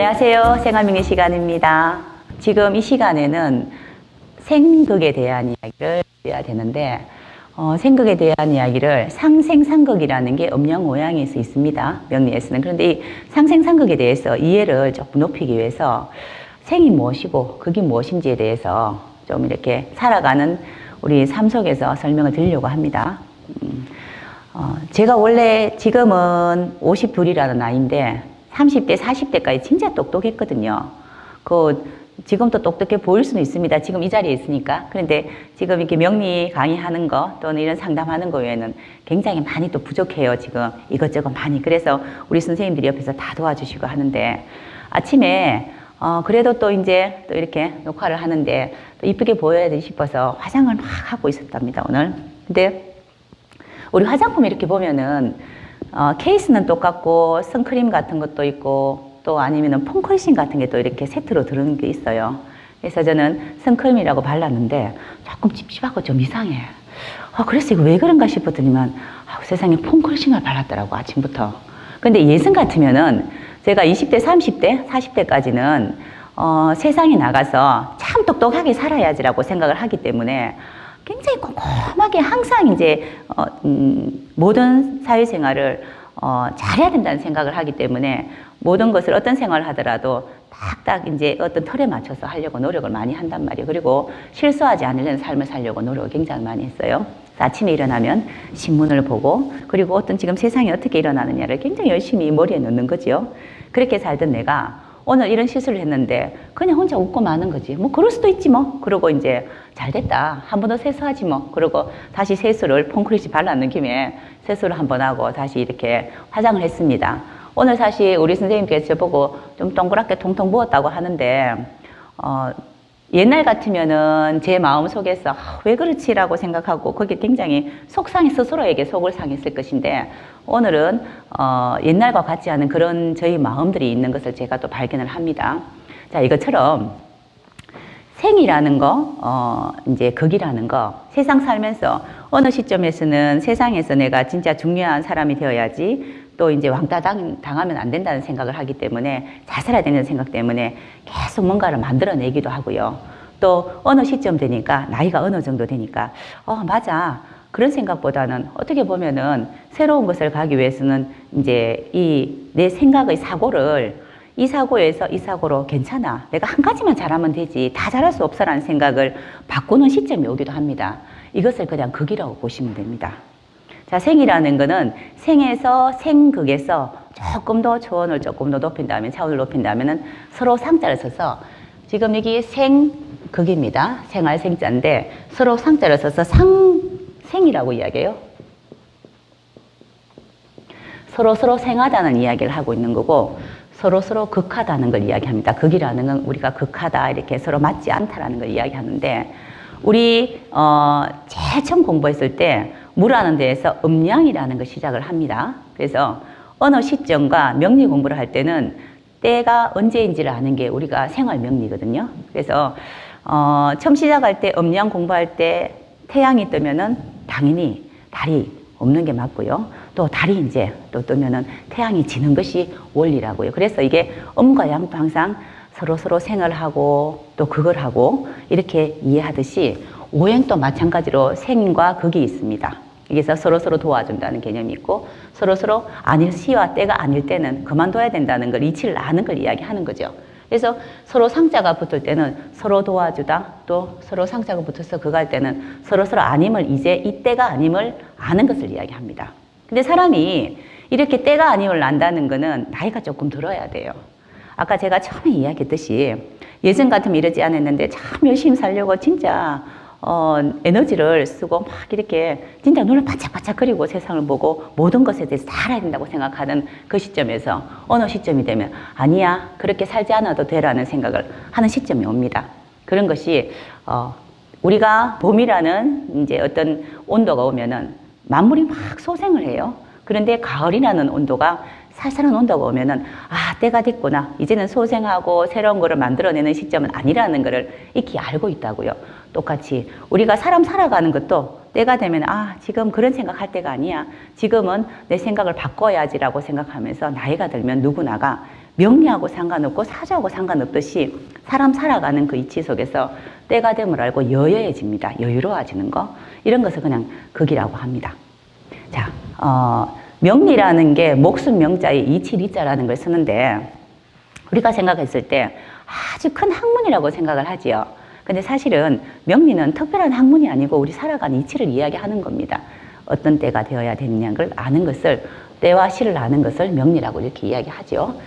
안녕하세요. 생활명리 시간입니다. 지금 이 시간에는 생극에 대한 이야기를 해야 되는데 어, 생극에 대한 이야기를 상생상극이라는 게 음양오양에서 있습니다. 명리에서는. 그런데 이 상생상극에 대해서 이해를 조금 높이기 위해서 생이 무엇이고 극이 무엇인지에 대해서 좀 이렇게 살아가는 우리 삶 속에서 설명을 드리려고 합니다. 음, 어, 제가 원래 지금은 52이라는 나이인데 30대, 40대까지 진짜 똑똑했거든요. 그 지금도 똑똑해 보일 수는 있습니다. 지금 이 자리에 있으니까. 그런데 지금 이렇게 명리 강의하는 거 또는 이런 상담하는 거 외에는 굉장히 많이 또 부족해요. 지금 이것저것 많이. 그래서 우리 선생님들이 옆에서 다 도와주시고 하는데 아침에 어, 그래도 또 이제 또 이렇게 녹화를 하는데 또 이쁘게 보여야 돼 싶어서 화장을 막 하고 있었답니다, 오늘. 근데 우리 화장품 이렇게 보면은 어, 케이스는 똑같고 선크림 같은 것도 있고 또 아니면은 폼클신 같은 게 또 이렇게 세트로 들어오는 게 있어요. 그래서 저는 선크림이라고 발랐는데 조금 찝찝하고 좀 이상해. 아, 그래서 이거 왜 그런가 싶었더니만 아, 세상에 폼클신을 발랐더라고 아침부터. 근데 예전 같으면은 제가 20대, 30대, 40대까지는 어, 세상에 나가서 참 똑똑하게 살아야지라고 생각을 하기 때문에 굉장히 꼼꼼 하게 항상 이제 어, 음, 모든 사회생활을 어, 잘해야 된다는 생각을 하기 때문에 모든 것을 어떤 생활을 하더라도 딱딱 이제 어떤 틀에 맞춰서 하려고 노력을 많이 한단 말이에요. 그리고 실수하지 않으려는 삶을 살려고 노력을 굉장히 많이 했어요. 아침에 일어나면 신문을 보고 그리고 어떤 지금 세상이 어떻게 일어나느냐를 굉장히 열심히 머리에 넣는 거죠. 그렇게 살던 내가 오늘 이런 실수를 했는데 그냥 혼자 웃고 마는 거지. 뭐 그럴 수도 있지 뭐. 그러고 이제 잘 됐다. 한 번 더 세수하지 뭐. 그러고 다시 세수를 폼크리시 발랐는 김에 세수를 한 번 하고 다시 이렇게 화장을 했습니다. 오늘 사실 우리 선생님께서 저보고 좀 동그랗게 통통 부었다고 하는데 어, 옛날 같으면은 제 마음 속에서 아, 왜 그렇지라고 생각하고 그게 굉장히 속상해 스스로에게 속을 상했을 것인데 오늘은 어, 옛날과 같지 않은 그런 저희 마음들이 있는 것을 제가 또 발견을 합니다. 자 이것처럼 생이라는 거, 어, 이제 극이라는 거, 세상 살면서 어느 시점에서는 세상에서 내가 진짜 중요한 사람이 되어야지 또 이제 왕따 당, 당하면 안 된다는 생각을 하기 때문에 잘 살아야 되는 생각 때문에 계속 뭔가를 만들어내기도 하고요. 또 어느 시점 되니까 나이가 어느 정도 되니까 어 맞아 그런 생각보다는 어떻게 보면은 새로운 것을 가기 위해서는 이제 이 내 생각의 사고를 이 사고에서 이 사고로 괜찮아. 내가 한 가지만 잘하면 되지. 다 잘할 수 없어라는 생각을 바꾸는 시점이 오기도 합니다. 이것을 그냥 극이라고 보시면 됩니다. 자, 생이라는 거는 생에서 생극에서 조금 더 초원을 조금 더 높인다면, 차원을 높인다면은 서로 상자를 써서 지금 여기 생극입니다. 생활 생자인데 서로 상자를 써서 상, 생이라고 이야기해요. 서로 서로 생하다는 이야기를 하고 있는 거고 서로 서로 극하다는 걸 이야기합니다. 극이라는 건 우리가 극하다 이렇게 서로 맞지 않다라는 걸 이야기하는데 우리 어, 제일 처음 공부했을 때 물하는 데에서 음양이라는 걸 시작을 합니다. 그래서 어느 시점과 명리 공부를 할 때는 때가 언제인지를 아는 게 우리가 생활 명리거든요. 그래서 어, 처음 시작할 때 음양 공부할 때 태양이 뜨면은 당연히 달이 없는 게 맞고요. 또 달이 이제 또 뜨면은 태양이 지는 것이 원리라고요. 그래서 이게 음과 양도 항상 서로 서로 생활하고 또 그걸 하고 이렇게 이해하듯이 오행도 마찬가지로 생과 극이 있습니다. 여기서 서로 서로 도와준다는 개념이 있고 서로 서로 아닐 시와 때가 아닐 때는 그만둬야 된다는 걸 이치를 아는 걸 이야기하는 거죠. 그래서 서로 상자가 붙을 때는 서로 도와주다 또 서로 상자가 붙어서 그갈 때는 서로 서로 아님을 이제 이 때가 아님을 아는 것을 이야기합니다. 근데 사람이 이렇게 때가 아님을 안다는 거는 나이가 조금 들어야 돼요. 아까 제가 처음에 이야기했듯이 예전 같으면 이러지 않았는데 참 열심히 살려고 진짜 어, 에너지를 쓰고 막 이렇게 진짜 눈을 바짝바짝 그리고 세상을 보고 모든 것에 대해서 다 알아야 된다고 생각하는 그 시점에서 어느 시점이 되면 아니야 그렇게 살지 않아도 되라는 생각을 하는 시점이 옵니다. 그런 것이 어, 우리가 봄이라는 이제 어떤 온도가 오면은 만물이 막 소생을 해요. 그런데 가을이라는 온도가 살살한 온도가 오면은 아 때가 됐구나 이제는 소생하고 새로운 거를 만들어내는 시점은 아니라는 것을 익히 알고 있다고요. 똑같이 우리가 사람 살아가는 것도 때가 되면 아 지금 그런 생각할 때가 아니야. 지금은 내 생각을 바꿔야지라고 생각하면서 나이가 들면 누구나가 명리하고 상관없고 사주하고 상관없듯이 사람 살아가는 그 이치 속에서 때가 됨을 알고 여여해집니다. 여유로워지는 거. 이런 것을 그냥 극이라고 합니다. 자, 어, 명리라는 게 목숨 명자에 이치리자라는 걸 쓰는데 우리가 생각했을 때 아주 큰 학문이라고 생각을 하지요. 근데 사실은 명리는 특별한 학문이 아니고 우리 살아가는 이치를 이야기하는 겁니다. 어떤 때가 되어야 되느냐를 아는 것을 때와 시를 아는 것을 명리라고 이렇게 이야기하죠.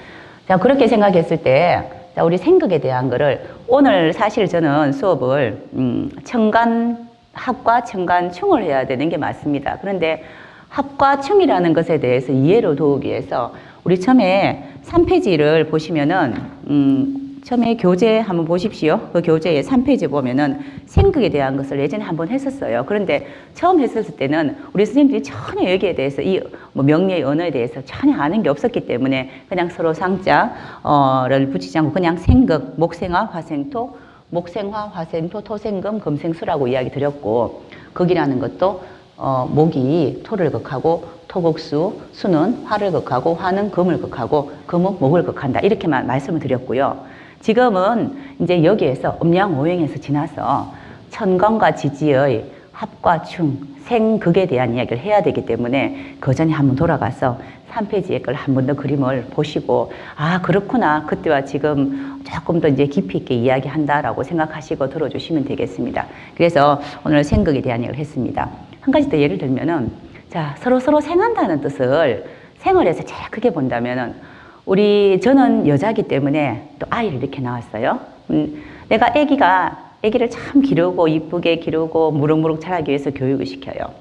자 그렇게 생각했을 때 자, 우리 생각에 대한 거를 오늘 사실 저는 수업을 음, 청간 합과 청간 충을 해야 되는 게 맞습니다. 그런데 합과 충이라는 것에 대해서 이해를 도우기 위해서 우리 처음에 3페이지를 보시면은 음, 처음에 교재 한번 보십시오. 그 교재에 3페이지 보면은 생극에 대한 것을 예전에 한번 했었어요. 그런데 처음 했었을 때는 우리 선생님들이 전혀 여기에 대해서 이 뭐 명리의 언어에 대해서 전혀 아는 게 없었기 때문에 그냥 서로 상자를 붙이지 않고 그냥 생극, 목생화, 화생토, 목생화, 화생토, 토생금, 금생수라고 이야기 드렸고 극이라는 것도 어, 목이 토를 극하고 토국수, 수는 화를 극하고 화는 금을 극하고 금은 목을 극한다. 이렇게만 말씀을 드렸고요. 지금은 이제 여기에서 음양오행에서 지나서 천간과 지지의 합과 충, 생극에 대한 이야기를 해야 되기 때문에 그 전에 한번 돌아가서 3페이지의 걸한 번 더 그림을 보시고 아 그렇구나 그때와 지금 조금 더 이제 깊이 있게 이야기한다라고 생각하시고 들어주시면 되겠습니다. 그래서 오늘 생극에 대한 얘기를 했습니다. 한 가지 더 예를 들면은 자 서로 서로 생한다는 뜻을 생활에서 제일 크게 본다면은 우리 저는 여자기 때문에 또 아이를 이렇게 낳았어요. 음, 내가 아기가 아기를 참 기르고 이쁘게 기르고 무럭무럭 자라기 위해서 교육을 시켜요.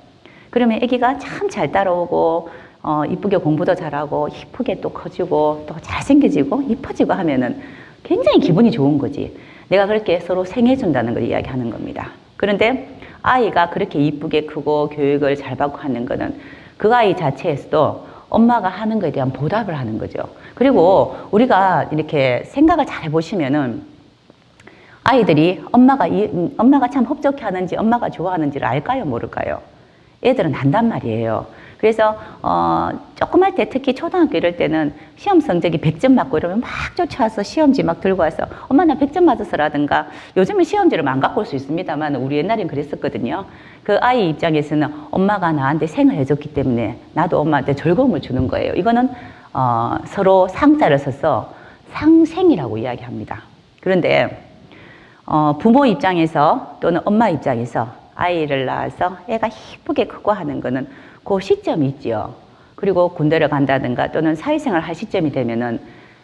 그러면 아기가 참 잘 따라오고 어, 이쁘게 공부도 잘하고 이쁘게 또 커지고 또 잘생겨지고 이뻐지고 하면은 굉장히 기분이 좋은 거지. 내가 그렇게 서로 생해준다는 걸 이야기하는 겁니다. 그런데 아이가 그렇게 이쁘게 크고 교육을 잘 받고 하는 거는 그 아이 자체에서도 엄마가 하는 것에 대한 보답을 하는 거죠. 그리고 우리가 이렇게 생각을 잘 해보시면은 아이들이 엄마가 이, 음, 엄마가 참 흡족해 하는지 엄마가 좋아하는지를 알까요 모를까요? 애들은 안단 말이에요. 그래서 어, 조금 할 때 특히 초등학교 이럴 때는 시험 성적이 100점 맞고 이러면 막 쫓아와서 시험지 막 들고 와서 엄마 나 100점 맞았어라든가 요즘은 시험지를 안 갖고 올 수 있습니다만 우리 옛날엔 그랬었거든요. 그 아이 입장에서는 엄마가 나한테 생을 해줬기 때문에 나도 엄마한테 즐거움을 주는 거예요. 이거는 어, 서로 상자를 써서 상생이라고 이야기합니다. 그런데 어, 부모 입장에서 또는 엄마 입장에서 아이를 낳아서 애가 이쁘게 크고 하는 거는 그 시점이 있죠. 그리고 군대를 간다든가 또는 사회생활 할 시점이 되면은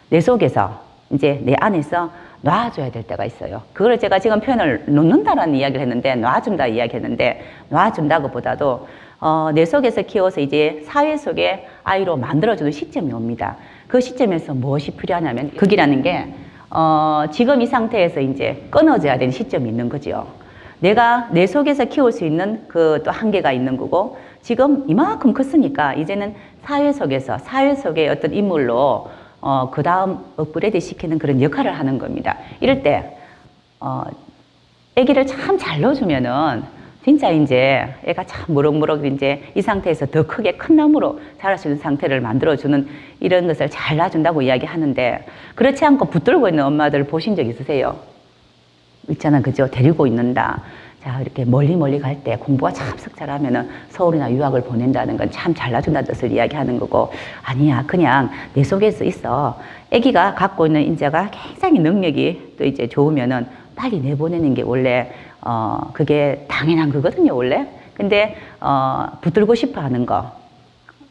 내 속에서 이제 내 안에서 놔줘야 될 때가 있어요. 그걸 제가 지금 표현을 놓는다라는 이야기를 했는데 놔준다 이야기 했는데 놔준다고 보다도 어, 내 속에서 키워서 이제 사회 속에 아이로 만들어주는 시점이 옵니다. 그 시점에서 무엇이 필요하냐면 극이라는 게 어, 지금 이 상태에서 이제 끊어져야 되는 시점이 있는 거죠. 내가 내 속에서 키울 수 있는 그 또 한계가 있는 거고 지금 이만큼 컸으니까 이제는 사회 속에서 사회 속의 어떤 인물로 어, 그 다음 업그레이드 시키는 그런 역할을 하는 겁니다. 이럴 때, 어, 아기를 참 잘 넣어주면은 진짜 이제 애가 참 무럭무럭 이제 이 상태에서 더 크게 큰 나무로 자랄 수 있는 상태를 만들어주는 이런 것을 잘 놔준다고 이야기하는데 그렇지 않고 붙들고 있는 엄마들 보신 적 있으세요? 있잖아, 그죠? 데리고 있는다. 자, 이렇게 멀리 멀리 갈 때 공부가 참석 잘하면은 서울이나 유학을 보낸다는 건 참 잘나준다는 뜻을 이야기하는 거고, 아니야, 그냥 내 속에서 있어. 아기가 갖고 있는 인자가 굉장히 능력이 또 이제 좋으면은 빨리 내보내는 게 원래, 어, 그게 당연한 거거든요, 원래. 근데, 어, 붙들고 싶어 하는 거.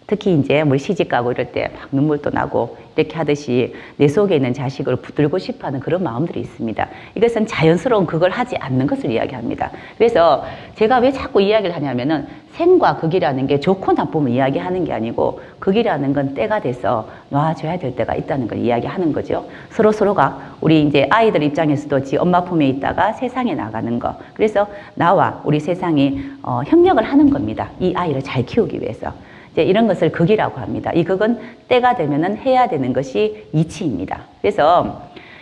특히 이제 뭐 시집 가고 이럴 때 막 눈물도 나고 이렇게 하듯이 내 속에 있는 자식을 붙들고 싶어 하는 그런 마음들이 있습니다. 이것은 자연스러운 그걸 하지 않는 것을 이야기합니다. 그래서 제가 왜 자꾸 이야기를 하냐면은 생과 극이라는 게 좋고 나쁨을 이야기하는 게 아니고 극이라는 건 때가 돼서 놔줘야 될 때가 있다는 걸 이야기하는 거죠. 서로 서로가 우리 이제 아이들 입장에서도 지 엄마 품에 있다가 세상에 나가는 거. 그래서 나와 우리 세상이 어, 협력을 하는 겁니다. 이 아이를 잘 키우기 위해서. 이제 이런 것을 극이라고 합니다. 이 극은 때가 되면은 해야 되는 것이 이치입니다. 그래서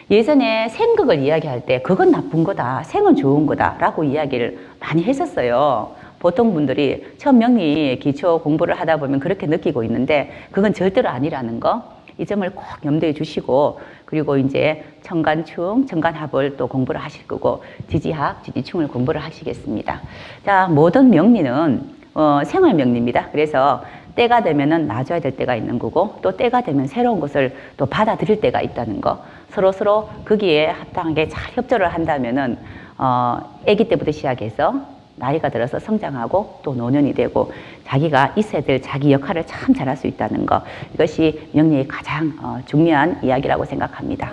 예전에 생극을 이야기할 때 그건 나쁜 거다, 생은 좋은 거다라고 이야기를 많이 했었어요. 보통 분들이 처음 명리 기초 공부를 하다 보면 그렇게 느끼고 있는데 그건 절대로 아니라는 거. 이 점을 꼭 염두에 주시고 그리고 이제 천간충, 천간합을 또 공부를 하실 거고 지지학, 지지충을 공부를 하시겠습니다. 자, 모든 명리는 어, 생활 명리입니다. 그래서 때가 되면은 놔줘야 될 때가 있는 거고 또 때가 되면 새로운 것을 또 받아들일 때가 있다는 거 서로 서로 거기에 합당하게 잘 협조를 한다면은 어, 아기 때부터 시작해서 나이가 들어서 성장하고 또 노년이 되고 자기가 있어야 될 자기 역할을 참 잘할 수 있다는 거 이것이 명리의 가장 어, 중요한 이야기라고 생각합니다.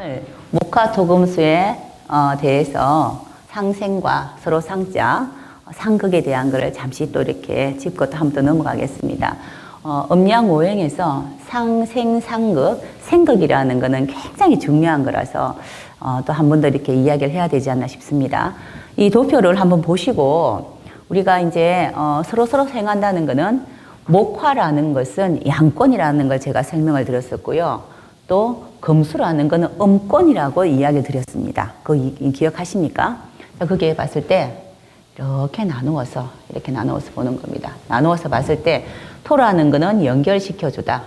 목화토금수에 어, 대해서 상생과 서로 상자 상극에 대한 것을 잠시 또 이렇게 짚고 또 한번 더 넘어가겠습니다. 어, 음양오행에서 상생상극, 생극이라는 것은 굉장히 중요한 거라서 어, 또 한 번 더 이렇게 이야기를 해야 되지 않나 싶습니다. 이 도표를 한번 보시고 우리가 이제 어, 서로 서로 생한다는 것은 목화라는 것은 양권이라는 걸 제가 설명을 드렸었고요. 또 금수라는 것은 음권이라고 이야기 드렸습니다. 그 이- 이 기억하십니까? 자, 거기에 봤을 때 이렇게 나누어서 이렇게 나누어서 보는 겁니다. 나누어서 봤을 때 토라는 것은 연결시켜 주다.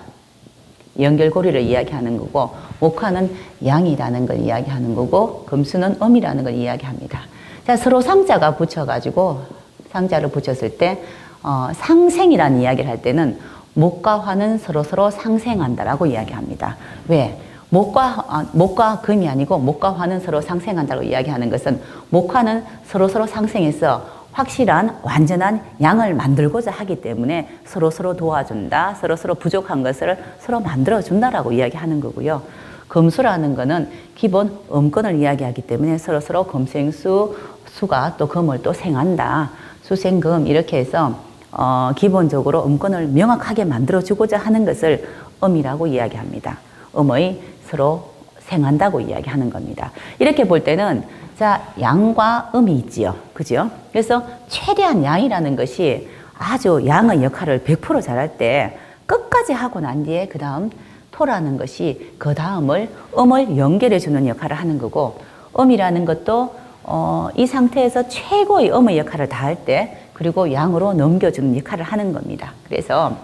연결고리를 이야기하는 거고 목화는 양이라는 걸 이야기하는 거고 금수는 음이라는 걸 이야기합니다. 자 서로 상자가 붙여 가지고 상자를 붙였을 때 어, 상생이라는 이야기를 할 때는 목과 화는 서로 서로 상생한다라고 이야기합니다. 왜? 목과 아, 목과 금이 아니고 목과 화는 서로 상생한다고 이야기하는 것은 목화는 서로 서로 상생해서 확실한 완전한 양을 만들고자 하기 때문에 서로 서로 도와준다, 서로 서로 부족한 것을 서로 만들어 준다라고 이야기하는 거고요. 금수라는 거는 기본 음권을 이야기하기 때문에 서로 서로 금생수 수가 또 금을 또 생한다. 수생금 이렇게 해서 어, 기본적으로 음권을 명확하게 만들어 주고자 하는 것을 음이라고 이야기합니다. 음의 서로 생한다고 이야기하는 겁니다. 이렇게 볼 때는 자 양과 음이 있지요, 그죠? 그래서 최대한 양이라는 것이 아주 양의 역할을 100% 잘할 때 끝까지 하고 난 뒤에 그 다음 토라는 것이 그 다음을 음을 연결해 주는 역할을 하는 거고 음이라는 것도 어, 이 상태에서 최고의 음의 역할을 다 할 때 그리고 양으로 넘겨주는 역할을 하는 겁니다. 그래서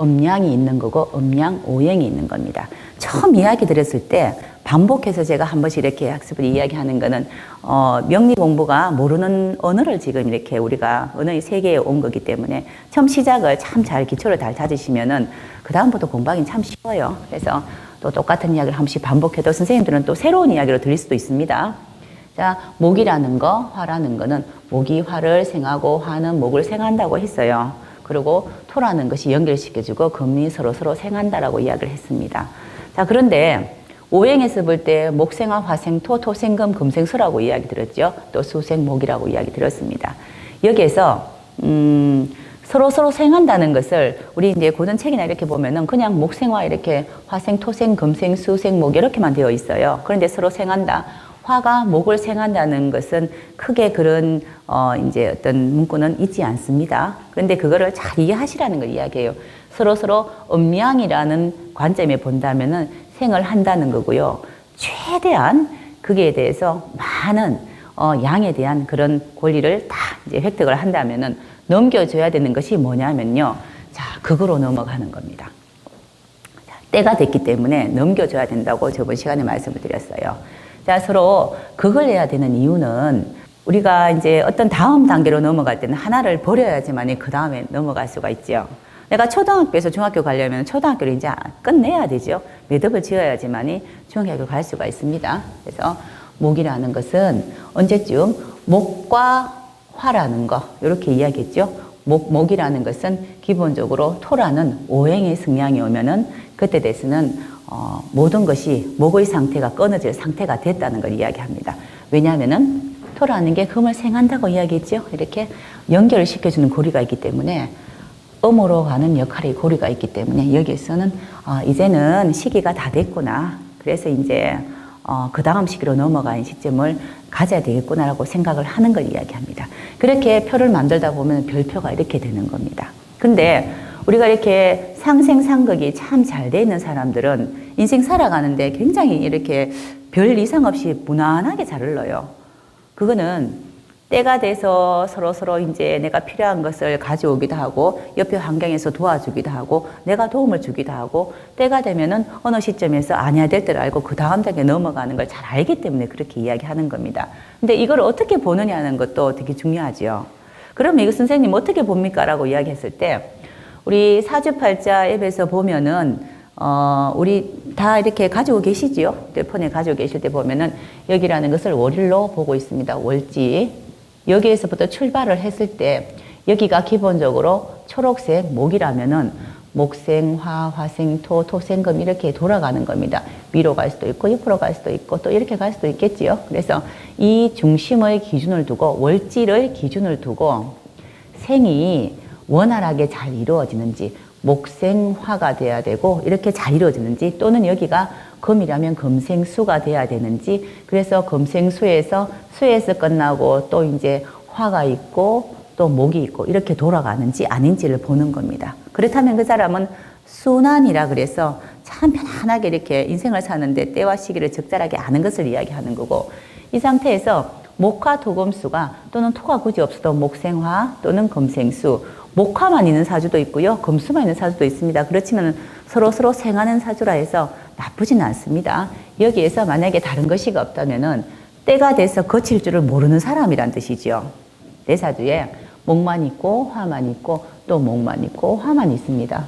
음양이 있는 거고 음양 오행이 있는 겁니다. 처음 이야기 드렸을 때 반복해서 제가 한 번씩 이렇게 학습을 이야기하는 거는 어, 명리 공부가 모르는 언어를 지금 이렇게 우리가 언어의 세계에 온 거기 때문에 처음 시작을 참 잘 기초를 잘 다지시면은 그 다음부터 공부하기는 참 쉬워요. 그래서 또 똑같은 이야기를 한 번씩 반복해도 선생님들은 또 새로운 이야기로 들릴 수도 있습니다. 자, 목이라는 거, 화라는 거는 목이 화를 생하고 화는 목을 생한다고 했어요. 그리고 토라는 것이 연결시켜주고 금이 서로 서로 생한다라고 이야기를 했습니다. 자, 그런데 오행에서 볼 때 목생화, 화생, 토, 토생금, 금생수라고 이야기 들었죠. 또 수생, 목이라고 이야기 들었습니다. 여기에서 음, 서로 서로 생한다는 것을 우리 이제 고전 책이나 이렇게 보면은 그냥 목생화 이렇게 화생, 토생, 금생, 수생, 목 이렇게만 되어 있어요. 그런데 서로 생한다. 화가 목을 생한다는 것은 크게 그런 어 이제 어떤 문구는 있지 않습니다. 그런데 그거를 잘 이해하시라는 걸 이야기해요. 서로 서로 음양이라는 관점에 본다면은 생을 한다는 거고요. 최대한 거기에 대해서 많은 어 양에 대한 그런 권리를 다 이제 획득을 한다면은 넘겨줘야 되는 것이 뭐냐면요. 자, 그거로 넘어가는 겁니다. 자, 때가 됐기 때문에 넘겨줘야 된다고 저번 시간에 말씀을 드렸어요. 자, 서로 그걸 해야 되는 이유는 우리가 이제 어떤 다음 단계로 넘어갈 때는 하나를 버려야지만 그 다음에 넘어갈 수가 있죠. 내가 초등학교에서 중학교 가려면 초등학교를 이제 끝내야 되죠. 매듭을 지어야지만이 중학교 갈 수가 있습니다. 그래서 목이라는 것은 언제쯤 목과 화라는 거 이렇게 이야기했죠. 목, 목이라는 것은 기본적으로 토라는 오행의 성향이 오면은 그때 돼서는 어, 모든 것이 목의 상태가 끊어질 상태가 됐다는 걸 이야기합니다. 왜냐하면은 토라는 게 금을 생한다고 이야기했죠. 이렇게 연결을 시켜주는 고리가 있기 때문에 음으로 가는 역할의 고리가 있기 때문에 여기에서는 어, 이제는 시기가 다 됐구나. 그래서 이제 어, 그 다음 시기로 넘어가는 시점을 가져야 되겠구나라고 생각을 하는 걸 이야기합니다. 그렇게 표를 만들다 보면 별표가 이렇게 되는 겁니다. 근데 우리가 이렇게 상생상극이 참 잘 돼 있는 사람들은 인생 살아가는데 굉장히 이렇게 별 이상 없이 무난하게 잘 흘러요. 그거는 때가 돼서 서로 서로 이제 내가 필요한 것을 가져오기도 하고 옆에 환경에서 도와주기도 하고 내가 도움을 주기도 하고 때가 되면은 어느 시점에서 아니야 될 때를 알고 그 다음 단계 넘어가는 걸 잘 알기 때문에 그렇게 이야기하는 겁니다. 근데 이걸 어떻게 보느냐는 것도 되게 중요하죠. 그럼 이거 선생님 어떻게 봅니까? 라고 이야기했을 때 우리 사주팔자 앱에서 보면은 어, 우리 다 이렇게 가지고 계시지요? 휴대폰에 가지고 계실 때 보면은 여기라는 것을 월일로 보고 있습니다. 월지. 여기에서부터 출발을 했을 때 여기가 기본적으로 초록색 목이라면은 목생, 화, 화생, 토, 토생금 이렇게 돌아가는 겁니다. 위로 갈 수도 있고 옆으로 갈 수도 있고 또 이렇게 갈 수도 있겠지요. 그래서 이 중심의 기준을 두고 월지를 기준을 두고 생이 원활하게 잘 이루어지는지 목생화가 돼야 되고 이렇게 잘 이루어지는지 또는 여기가 금이라면 금생수가 돼야 되는지 그래서 금생수에서 수에서 끝나고 또 이제 화가 있고 또 목이 있고 이렇게 돌아가는지 아닌지를 보는 겁니다. 그렇다면 그 사람은 순환이라 그래서 참 편안하게 이렇게 인생을 사는데 때와 시기를 적절하게 아는 것을 이야기하는 거고 이 상태에서 목화 토금수가 또는 토가 굳이 없어도 목생화 또는 금생수 목화만 있는 사주도 있고요. 금수만 있는 사주도 있습니다. 그렇지만 서로 서로 생하는 사주라 해서 나쁘진 않습니다. 여기에서 만약에 다른 것이 없다면은 때가 돼서 거칠 줄을 모르는 사람이란 뜻이죠 내 사주에 목만 있고 화만 있고 또 목만 있고 화만 있습니다.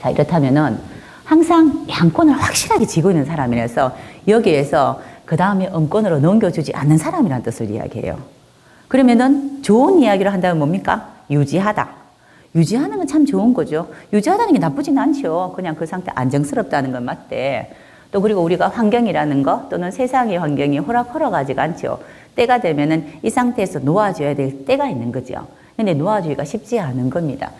자 이렇다면은 항상 양권을 확실하게 쥐고 있는 사람이라서 여기에서 그 다음에 음권으로 넘겨주지 않는 사람이라는 뜻을 이야기해요. 그러면은 좋은 이야기를 한다면 뭡니까? 유지하다. 유지하는 건 참 좋은 거죠. 유지하다는 게 나쁘진 않죠. 그냥 그 상태 안정스럽다는 건 맞대. 또 그리고 우리가 환경이라는 거 또는 세상의 환경이 호락호락하지가 않죠. 때가 되면은 이 상태에서 놓아줘야 될 때가 있는 거죠. 근데 놓아주기가 쉽지 않은 겁니다.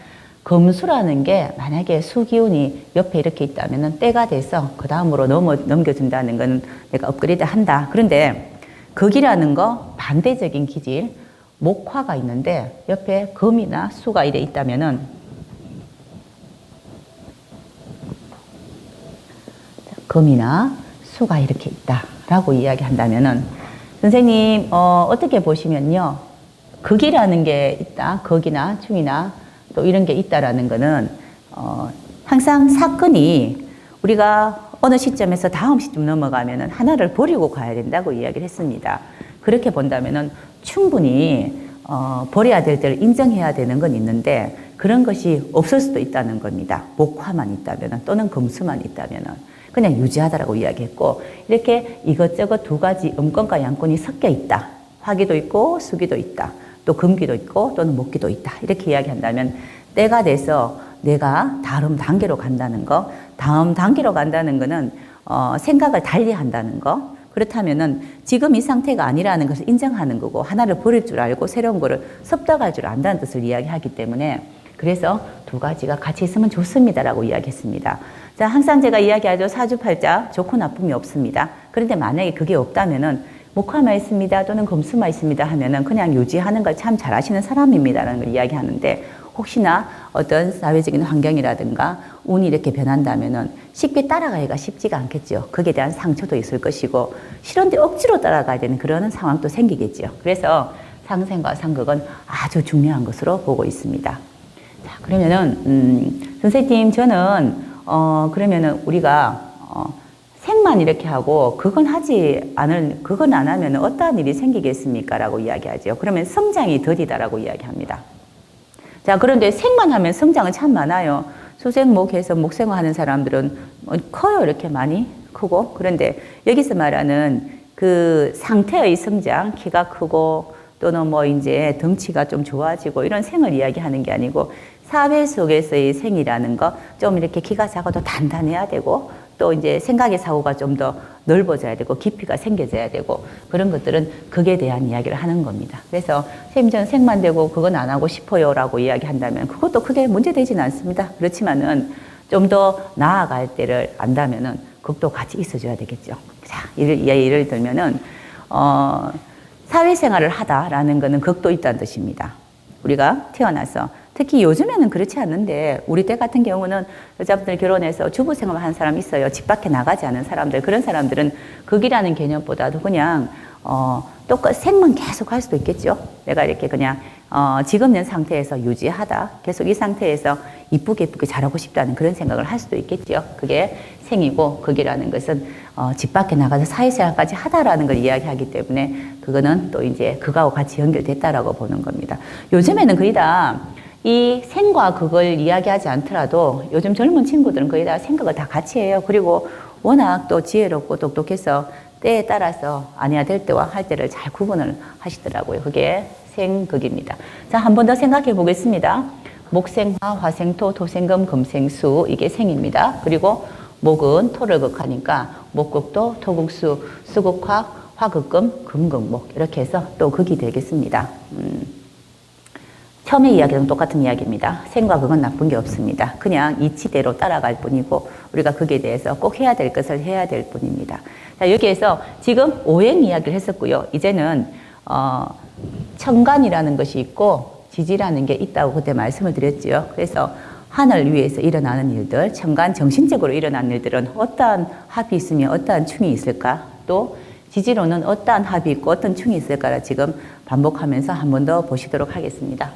금수라는 게 만약에 수기운이 옆에 이렇게 있다면 때가 돼서 그 다음으로 넘어, 넘겨준다는 건 내가 업그레이드 한다. 그런데 극이라는 거 반대적인 기질, 목화가 있는데 옆에 금이나 수가 이래 있다면은 금이나 수가 이렇게 있다라고 이야기한다면은 선생님 어, 어떻게 보시면요 극이라는 게 있다 극이나 중이나 또 이런 게 있다라는 거는 어, 항상 사건이 우리가 어느 시점에서 다음 시점 넘어가면은 하나를 버리고 가야 된다고 이야기를 했습니다. 그렇게 본다면은 충분히 어, 버려야 될 때를 인정해야 되는 건 있는데 그런 것이 없을 수도 있다는 겁니다. 목화만 있다면은 또는 금수만 있다면은 그냥 유지하다라고 이야기했고 이렇게 이것저것 두 가지 음권과 양권이 섞여 있다. 화기도 있고 수기도 있다. 또 금기도 있고 또는 목기도 있다. 이렇게 이야기한다면 때가 돼서 내가 다음 단계로 간다는 거, 다음 단계로 간다는 거는 어, 생각을 달리 한다는 거. 그렇다면은 지금 이 상태가 아니라는 것을 인정하는 거고 하나를 버릴 줄 알고 새로운 거를 섭득할 줄 안다는 뜻을 이야기하기 때문에 그래서 두 가지가 같이 있으면 좋습니다라고 이야기했습니다. 자, 항상 제가 이야기하죠. 사주팔자 좋고 나쁨이 없습니다. 그런데 만약에 그게 없다면은 목화만 있습니다 또는 금수만 있습니다 하면은 그냥 유지하는 걸 참 잘하시는 사람입니다라는 걸 이야기하는데 혹시나 어떤 사회적인 환경이라든가 운이 이렇게 변한다면은 쉽게 따라가기가 쉽지가 않겠죠. 거기에 대한 상처도 있을 것이고 싫은데 억지로 따라가야 되는 그런 상황도 생기겠죠. 그래서 상생과 상극은 아주 중요한 것으로 보고 있습니다. 자, 그러면은 음, 선생님 저는 어 그러면은 우리가 어, 생만 이렇게 하고 그건 하지 않을 그건 안 하면 어떠한 일이 생기겠습니까라고 이야기하죠. 그러면 성장이 더디다라고 이야기합니다. 자 그런데 생만 하면 성장은 참 많아요. 수생 목해서 목생화 하는 사람들은 뭐 커요 이렇게 많이 크고 그런데 여기서 말하는 그 상태의 성장 키가 크고 또는 뭐 이제 덩치가 좀 좋아지고 이런 생을 이야기하는 게 아니고 사회 속에서의 생이라는 거 좀 이렇게 키가 작아도 단단해야 되고 또 이제 생각의 사고가 좀 더 넓어져야 되고 깊이가 생겨져야 되고 그런 것들은 극에 대한 이야기를 하는 겁니다. 그래서 선생님 저는 생만 되고 그건 안 하고 싶어요라고 이야기한다면 그것도 크게 문제되지는 않습니다. 그렇지만은 좀 더 나아갈 때를 안다면은 극도 같이 있어줘야 되겠죠. 자, 예를, 예를 들면은 어, 사회생활을 하다라는 것은 극도 있다는 뜻입니다. 우리가 태어나서 특히 요즘에는 그렇지 않는데 우리 때 같은 경우는 여자분들 결혼해서 주부 하는 사람 있어요. 집 밖에 나가지 않은 사람들 그런 사람들은 극이라는 개념보다도 그냥 어, 똑같 생만 계속 할 수도 있겠죠. 내가 이렇게 그냥 어, 지금 있는 상태에서 유지하다 계속 이 상태에서 이쁘게 이쁘게 잘하고 싶다는 그런 생각을 할 수도 있겠죠. 그게 생이고 극이라는 것은 어, 집 밖에 나가서 사회생활까지 하다라는 걸 이야기하기 때문에 그거는 또 이제 그거하고 같이 연결됐다라고 보는 겁니다. 요즘에는 거의 다 이 생과 그걸 이야기하지 않더라도 요즘 젊은 친구들은 거의 다 생각을 다 같이 해요. 그리고 워낙 또 지혜롭고 똑똑해서 때에 따라서 아니야 될 때와 할 때를 잘 구분을 하시더라고요. 그게 생극입니다. 자, 한 번 더 생각해 보겠습니다. 목생화, 화생토, 토생금, 금생수 이게 생입니다. 그리고 목은 토를 극하니까 목극도, 토극수, 수극화, 화극금, 금극목 이렇게 해서 또 극이 되겠습니다. 음. 처음에 이야기랑 똑같은 이야기입니다. 생과 극은 나쁜 게 없습니다. 그냥 이치대로 따라갈 뿐이고 우리가 극에 대해서 꼭 해야 될 것을 해야 될 뿐입니다. 자 여기에서 지금 오행 이야기를 했었고요. 이제는 어, 천간이라는 것이 있고 지지라는 게 있다고 그때 말씀을 드렸지요. 그래서 하늘 위에서 일어나는 일들, 천간 정신적으로 일어나는 일들은 어떠한 합이 있으면 어떠한 충이 있을까? 또 지지로는 어떠한 합이 있고 어떤 충이 있을까를 지금 반복하면서 한 번 더 보시도록 하겠습니다.